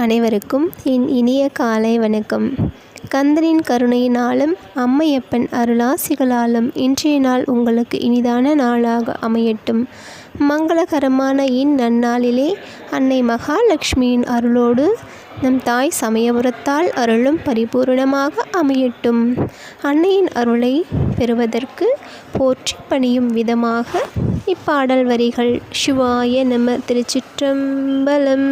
அனைவருக்கும் என் இனிய காலை வணக்கம். கந்தனின் கருணையினாலும் அம்மையப்பன் அருளாசிகளாலும் இன்றைய நாள் உங்களுக்கு இனிதான நாளாக அமையட்டும். மங்களகரமான இந்நன்னாளிலே அன்னை மகாலட்சுமியின் அருளோடு நம் தாய் சமயபுரத்தால் அருளும் பரிபூரணமாக அமையட்டும். அன்னையின் அருளை பெறுவதற்கு போற்றி பணியும் விதமாக இப்பாடல் வரிகள். சிவாய நம திருச்சிற்றம்பலம்.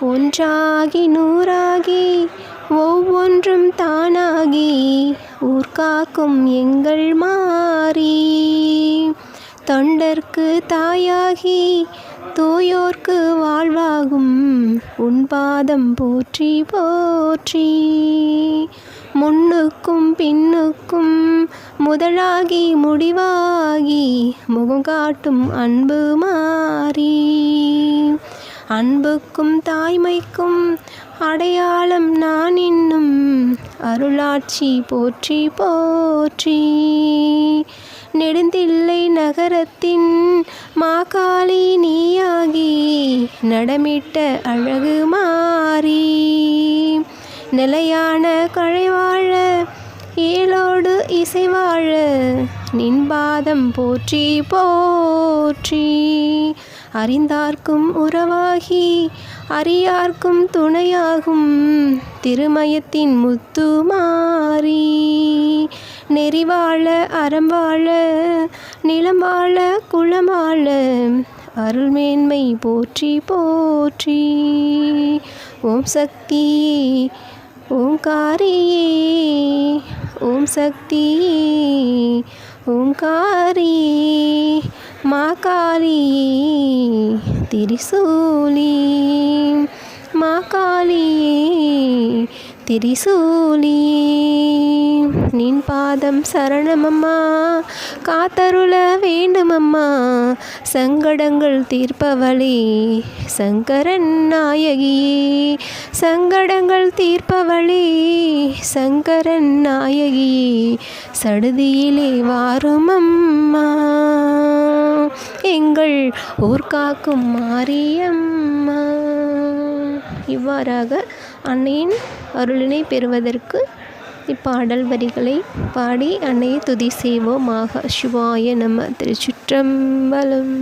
ஒன்றாகி நூறாகி ஒவ்வொன்றும் தானாகி ஊர்காக்கும் எங்கள் மாறி. தொண்டர்க்கு தாயாகி தூயோர்க்கு வாழ்வாகும் உன் பாதம் போற்றி போற்றி. முன்னுக்கும் பின்னுக்கும் முதலாகி முடிவாகி முகம் காட்டும் அன்பு மாறி. அன்புக்கும் தாய்மைக்கும் அடையாளம் நான் இன்னும் அருளாட்சி போற்றி போற்றி. நெடுந்தில்லை நகரத்தின் மாகாளி நீயாகி நடமிட்ட அழகு மாறி. நிலையான கழைவாழ ஏலோடு இசைவாழ நின்பாதம் போற்றி போற்றி. அறிந்தார்க்கும் உறவாகி அறியார்க்கும் துணையாகும் திருமயத்தின் முத்து மாறி. நெறிவாழ வாழ நிலம்பாழ வாழ அருள்மேன்மை போற்றி போற்றி. ஓம் சக்தி ஓங்காரியே ஓம் சக்தி ஓங்காரி மாகாளி திரிசூலி. மாகாளி திரிசூலி நின் பாதம் சரணமம்மா காத்தருள வேண்டுமம்மா. சங்கடங்கள் தீர்ப்பவளே சங்கரன் நாயகியே. சங்கடங்கள் தீர்ப்பவளே சங்கரன் நாயகியே. சடுதியிலே வாருமம்மா. ஊர்காக்கும் மாரியம்மா. இவ்வாறாக அன்னையின் அருளினை பெறுவதற்கு இப்பாடல் வரிகளை பாடி அன்னையை துதி செய்வோமாக. சிவாய நம திருச்சிற்றம்பலம்.